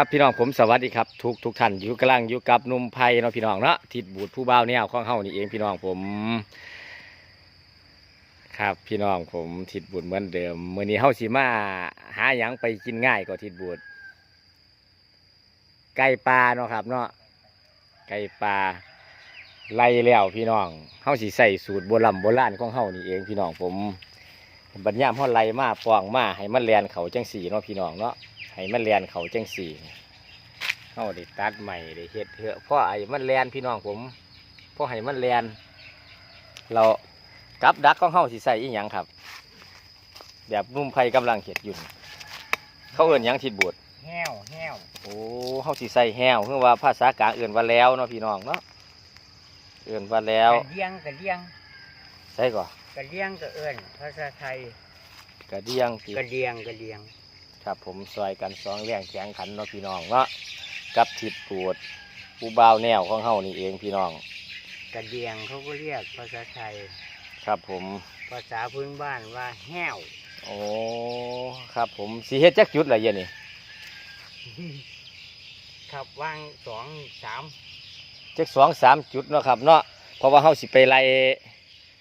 ครับพี่น้องผมสวัสดีครับทุกทุกท่านอยู่กลังอยู่กับนุ่มไผ่เนาะพี่น้องเนาะทิดบูดผู้บ่าวแนวของเฮานี่เองพี่น้องผม ครับพี่น้องผมทิดบูดเหมือนเดิมมื้อนี้เฮาสิมาหาหยังไปกินง่ายกว่าทิดบูดไก่ปลาเนาะครับ เนาะไก่ปลาไล่แล้วพี่น้องเฮาสิใส่สูตรโบราณโบราณของเฮานี่เองพี่น้องผมบัดยามเฮาไล่มาปองมาให้มันแลนเขาจังสีเนาะพี่น้องเนาะ ให้มันแลนเขาจังสี่เขาได้ตัดใหม่ได้เฮ็ดเถอะเพราะไอ้มันแลนพี่น้องผมเพราะให้มันแลนเรากับดักของเขาสิใส่อีหยังครับ แบบนุ่มไผ่กำลังเห็ดอยู่นี่เขาเอื่นหยังทิดบวดแห้วแห้วโอ้เขาสิใส่แห้วเพื่อว่าภาษากลางเอื่นว่าแล้วเนาะพี่น้องเนาะเอื่นว่าแล้วกะเลียงกะเลียงใส่ก่อนกะเลียงกะเอิญภาษาไทยกระเดียงติกะเลียงกะเลียง ครับ ผมซอยกันสองแรงแข็งขันเนาะพี่น้องเนาะกับทิดบวดผู้บ่าวแนวของเฮานี่เองพี่น้องกะเลียงเขาก็เรียกภาษาไทย ครับผม ภาษาพื้นบ้านว่าแห้ว โอ้ครับผมสีเฮ็ดจักจุดอะไรเย็นนี่ครับวางสองสามจักสองสามจุดเนาะครับเนาะเพราะว่าเฮาสิไปไล่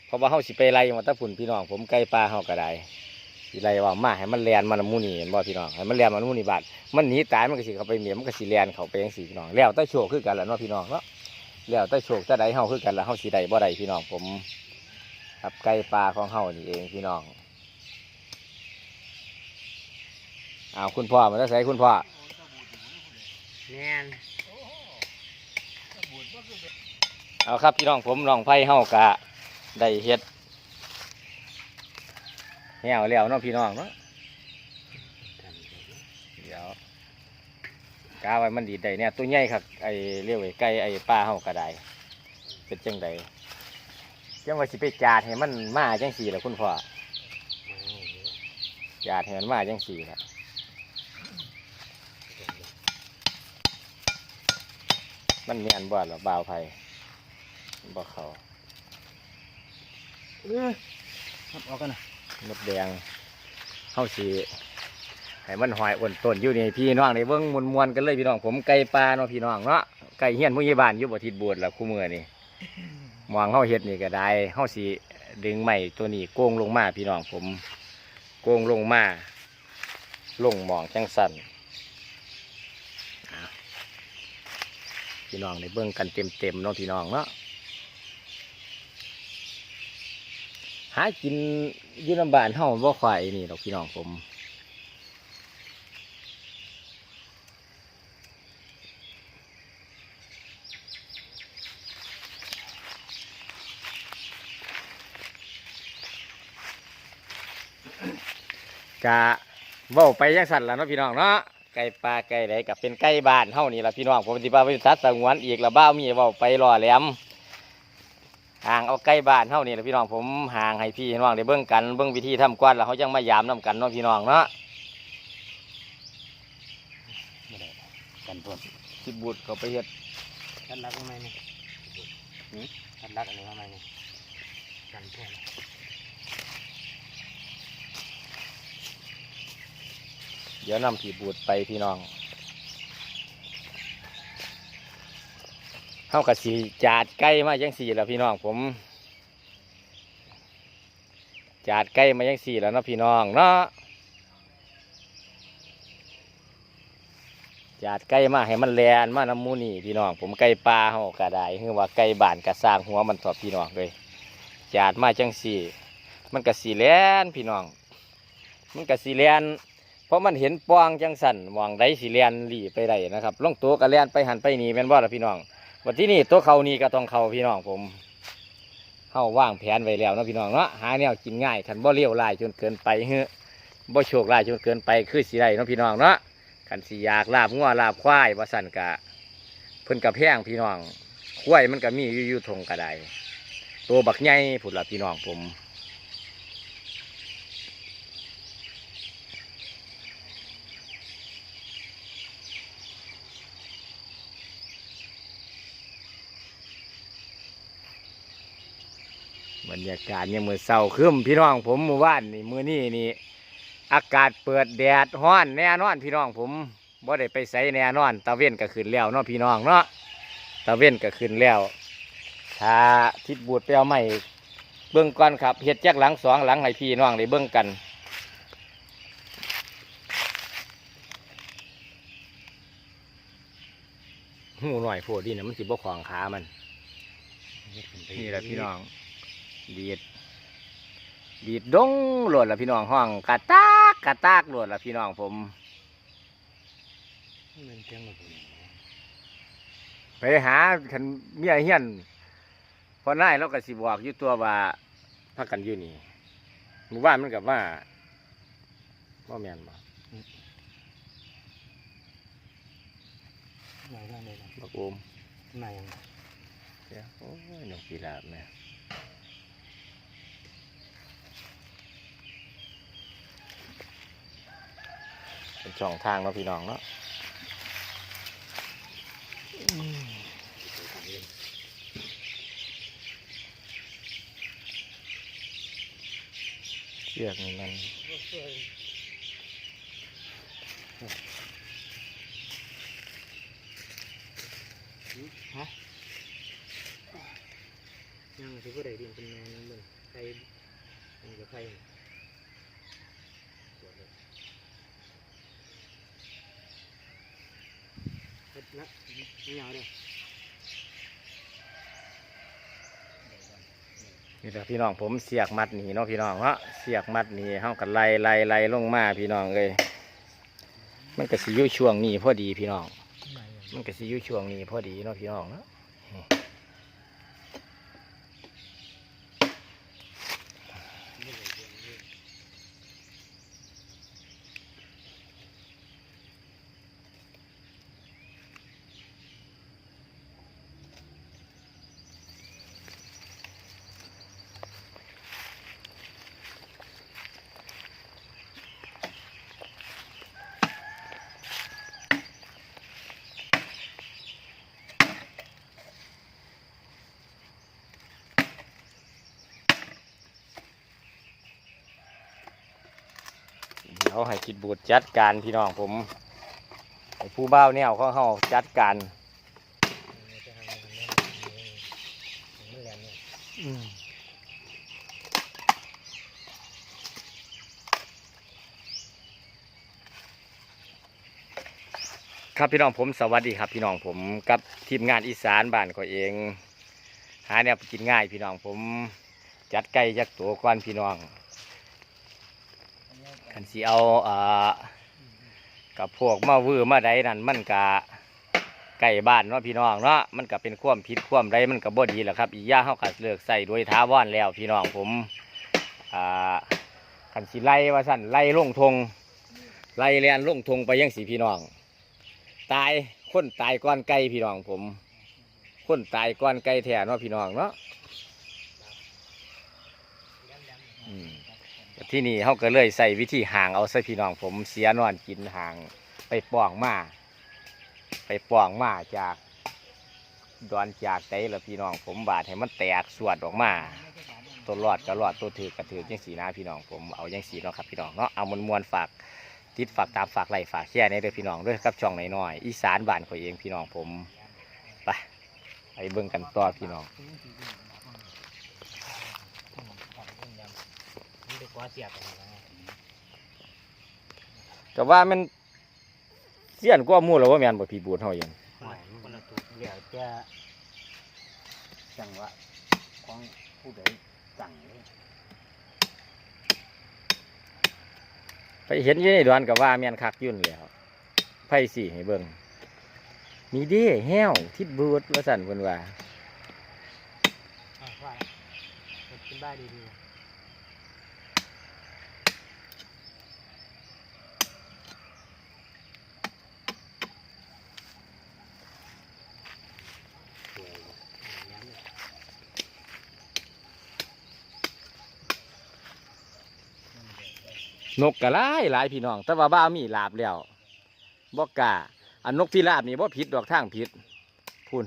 เพราะว่าเฮาสิไปไล่มาตะพุ่นพี่น้อง ผมไก่ปลาเฮาก็ได้ สิไล่ว่ามาให้มันแลนมันหมูนี่เห็นบ่พี่น้องให้มันแลนมันหมูนี่บาดมันหนีตายมันก็สิเข้าไปเหมียมันก็สิแลนเข้าไปจังซี่พี่น้องแล้วแต่โชคคือกันล่ะเนาะพี่น้องเนาะแล้วแต่โชคแต่ใดเฮาคือกันล่ะเฮาสิได้บ่ได้พี่น้องผมครับไก่ปลาของเฮานี่เองพี่น้องอ้าวคุณพ่อมาได้ใส่คุณพ่อแน่นเอาครับพี่น้องผมน้องไผ่เฮากะได้เฮ็ด แหวแล้วเนาะพี่น้องเนาะเดี๋ยวกาไว้มันดีได้เนี่ยตัวใหญ่ครับไอเรียกไอ้ไก่ไอปลาเฮากะได้เป็นจังใดจังว่าสิไปจาดให้มันมาจังสี่ละคุณพ่อจาดให้มันมาจังสี่ละมันมีอันบ่หรอบ่าวไผ่บ่เขาครับออกกันนะ มดแดงเข้าสีให้มันหอยอ้วนต้นอยู่นี่พี่น้องในเบิ้องมวนมวนๆกันเลยพี่น้องผมไก่ปลาเนาะพี่น้องเนาะไก่เฮียนผู้ใหญ่บ้านอยู่บ่ทิดบวชละคู่มือนี่มองเข้าเฮ็ดนี่ก็ได้เข้าสีดึงไม้ตัวนี้โกงลงมาพี่น้องผมโกงลงมาลงหมองจังสันพี่น้องในเบิ้องกันเต็มเต็มๆเนาะพี่น้องเนาะ หากินยืนลำบานเฮาบ่ควายนี่ดอกพี่น้องผมกะเว้าไปยังสั่นล่ะเนาะพี่น้องเนาะไก่ปลาไก่ไหนกับเป็นไก่บ้านเฮานี่ละพี่น้องผมสิพาไปสัตว์สงวนอีกละบ้ามีเว้าไปรอแหลม ห่างเอาใกล้บ้านเท่านี้แหละพี่น้องผมห่างให้พี่น้องได้เบิ่งกันเบิ่งวิธีทำกวนแล้วเขายังมายามน้ากันเนาะพี่น้องเนาะกันต้นสิบุตรเขาไปเฮ็ดกันรักทำไมเนี่ยกันรักอะไรทำไมเนี่ยกันเพื่อนเดี๋ยวนำผีบุตรไปพี่น้องเฮากับสีจาดใกล้มาจังสี่แล้วพี่น้องผมจาดใกล้มาจังสี่แล้วเนาะพี่น้องเนาะจาดใกล้มาให้มันแลนมาน้ำมูนี่พี่น้อง ผมไก่ปลาเฮาก็ได้คือว่าไก่บ้านก็สร้างหัวมันถอดพี่น้องเลยจาดมาจังสี่ มันก็สีแลนพี่น้อง มันก็สีแลนเพราะมันเห็นปองจังสันมองได้สีแลนหลีไปได้นะครับลงตัวก็แลนไปหันไปนี่แม่นว่าละพี่น้อง วันที่นี่ตัวเขานี่ก็ต้องเขาพี่น้องผมเข้าว่างแผนไว้แล้วเนาะพี่น้องเนาะหาแนวกินง่ายขันบ่เลี้ยวลายจนเกินไปเฮ้อบ่โชคลายจนเกินไปคือสีไรเนาะพี่น้องเนาะขันสีอยากลาบงัวลาบควายว่าสันกะเพิ่นกับแพงพี่น้องควายมันก็มีอยู่อยู่ทงกระไดตัวบักใหญ่ผุดละพี่น้องผม บรรยากาศยังมือเศร้าครึ้มพี่น้องผมมือว่านนี่มือนี่นี่อากาศเปิดแดดฮ้อนแน่นอนพี่น้องผมบ่ได้ไปใส่แน่นอนตะเวนก็ขึ้นแล้วเนาะพี่น้องเนาะตะเวนก็ขึ้นแล้วถ้าทิดบูดไปเอาใหม่เบิ่งก่อนครับเฮ็ดจักหลังสองหลังให้พี่น้องได้เบิ่งกันหูหน่อยโพดดีนะมันสิบ่ขวางขามันนี่แหละพี่น้อง ดีดดีดดงโหลดละพี่น้องห้องกระตากกระตากโหลดละพี่น้องผมมันเพียงหมดเลยไปหาคันเมียเฮียนพอนายเราก็สิบอกอยู่ตัวว่าพักกันอยู่นี่หมู่บ้านมันกับว่าว่าแม่นบ่ไหนบ้างเลยนะบักโอมไหนยังเดี๋ยวโอ้ยนกกีฬาบแม่ เป็นช่องทางเนาะพี่น้องเนาะเชือกนี่มันฮะยังที่ผู้ใดดินเป็นแมงนั่นเลยใครมันจะใครสวยเลย เฮ็ดละไม่เอาเลยนี่แหละพี่น้องผมเสียกมัดหนีเนาะพี่น้องเนาะเสียกมัดหนีเฮากันไล่ไล่ไล่ลงมาพี่น้องเลยมันก็สิอยู่ช่วงนี้พอดีพี่น้องไมันก็สิอยู่ช่วงนี้พอดีเนาะพี่น้องเนาะ เดี๋ยวให้คิดบูดจัดการพี่น้องผมผู้บ้าวแนวของเฮาจัดการจะทำมันไม่มันแรครับพี่น้องผมสวัสดีครับพี่น้องผมกับทีมงานอีสานบ้านก็เอง หาแนวไปกินง่ายพี่น้องผมจัดไก่จักตัวก่อนพี่น้อง คันสีเอาอ่ากับพวกมาวื้อมาใดนั่นมันกะไก่บ้านเนาะพี่น้องเนาะมันก็เป็นความผิดความใดมันก็บ่ดีแหละครับอีย่าเขาก็เลิกใส่โดยท้าว่อนแล้วพี่น้องผมอ่าคันสีไล่ว่าสั่นไล่ลงทงไล่เลียนลงทงไปยังสีพี่น้อง ตายคนตายก้อนไก่พี่น้องผม คนตายก้อนไก่แท้เนาะพี่น้องเนาะอืม ที่นี่เขาก็เลยใส่วิธีห่างเอาซะพี่น้องผมเสียนอนกินห่างไปป้องมาไปป้องมาจากดอนจากไตละพี่น้องผมบาดให้มันแตกสวดออกมาตัวรอดก็รอดตัวถือก็ถือยังสีนะพี่น้องผมเอายังสีเนาะครับพี่น้องเนาะเอามวลมวลฝากติดฝากตามฝากไหลฝากแช่ในเด้อพี่น้องด้วยครับช่องน้อยๆอีสานบ้านข่อยเองพี่น้องผมไปไปเบิ่งกันต่อพี่น้อง นี่เด็กว่าเสียบกันนะแต่ว่ามันเสี้ยนกว่าหมู่แล้วว่าแม่นบ่พี่บูดเฮาเองหน่อยมันคนละตัวเดี๋ยวจะจังหวะของผู้ใดสั่งเลยไปเห็นอยู่ในดอนก็ว่าแม่นคักอยุ่นนแหล้วไผสิให้เบิ่งนี่เด้แห้วทิดบูดว่าซั่นเพิ่นว่าอะว่ามันเป็นบ้าดีๆ นกกระไรหลายพี่น้อง แต่ว่าบ้ามีลาบแล้วบอกกาอันนกที่ลาบนี่บ่ผิดดอกทางผิดพุ่น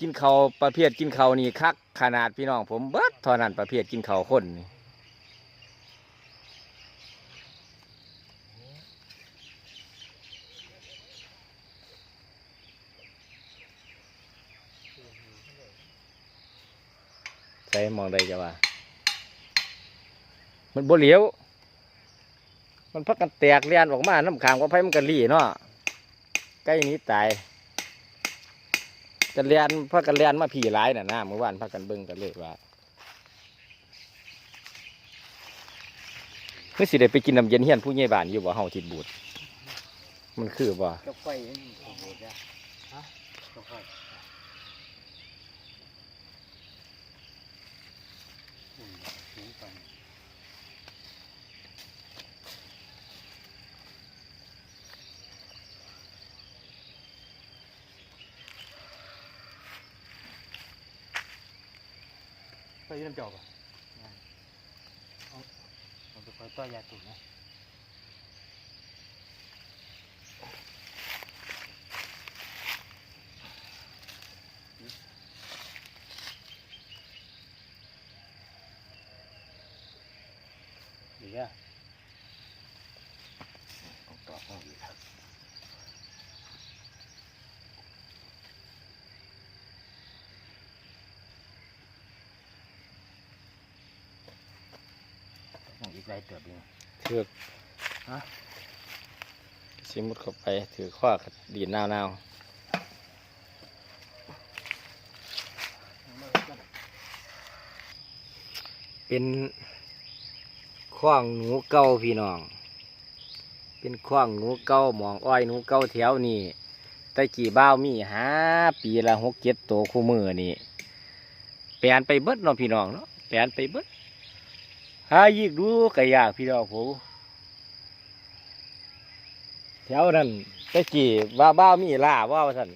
กินเขาประเภทกินเขานี่คักขนาดพี่น้อง ผมเบิดเท่านั้นประเภทกินเขาคนนี่ใส่มองได้จะว่า มันบ่เหลียว มันพักกันแตกเลียนออกมาน้ำขางว่าไผมันกันรีเนาะใกล้นี้ตายกันเลียนพักกันเลียนมาผีหลายน่ะนะเมื่อวานพักกันเบิ่งกันเลยว่าเมื่อสิได้ไปกินน้ำเย็นเฮียนผู้ใหญ่บ้านอยู่บ่เฮาทิดบูดมันคือบ่ เจ้าไฟอันนี้โอ้โหจ้ะฮะเจ้าไฟอืมสูงไป ไปยืนน้ำจอบอะเราจะคอยต่อยาตุ่นนะดีอะต้องต่อห้องอีกครับห้องอี กไรเติบอยู่ถือกฮะสิมุดเข้าไปถือข้อดีดนาวๆเป็นข้องหนูเก่าพี่น้อง เป็นข้องหนูเก่าหมองอ้อยหนูเก่าแถวนี่แตะกี่บ้าวมีหาปีละหกเจ็ดตัวคู่มือนี่แปลนไปเบิดเนาะพี่น้องเนาะแปลนไปเบิด หายิกดูกะยากพี่น้องผมแถวนั้นตะกี้ว่าบ้ามีล่าว่าว่าน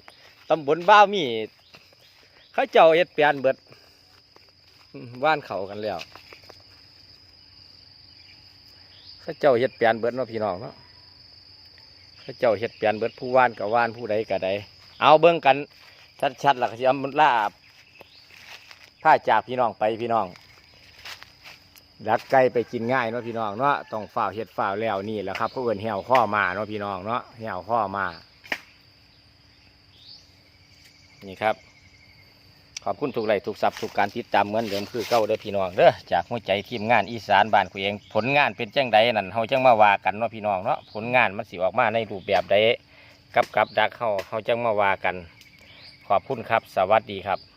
ตำบลบ้ามีเขาเจ้าเฮ็ดเปลี่ยนเบิดว่านเขากันแล้วเขาเจ้าเฮ็ดเปลี่ยนเบิดเนาะพี่น้องเนาะเขาเจ้าเฮ็ดเปลี่ยนเบิดผู้ว่านกับว่านผู้ใดกับใดเอาเบิ่งกันชัดๆหลักสิเอามันล่าถ้าจากพี่น้องไปพี่น้อง ดักไก่ไปกินง่ายเนาะพี่น้องเนาะต้องฝ่าวเฮ็ดฝ่าวแล้วนี่แหละครับเขาเอิ้นเหี่ยวข้อมาเนาะพี่น้องเนาะเหี่ยวข้อมา นี่ครับ ขอบคุณทุกไลค์ทุกซับทุกการติดตามเหมือนเดิมคือเก้าเด้อพี่น้องเด้อจากหัวใจทีมงานอีสานบ้านคุยเองผลงานเป็นจังใดนั่นเฮาจังมาว่ากันเนาะพี่น้องเนาะผลงานมันสิออกมาในรูปแบบใดกับกับดักเฮาเฮาจังมาว่ากัน ขอบคุณครับ สวัสดีครับ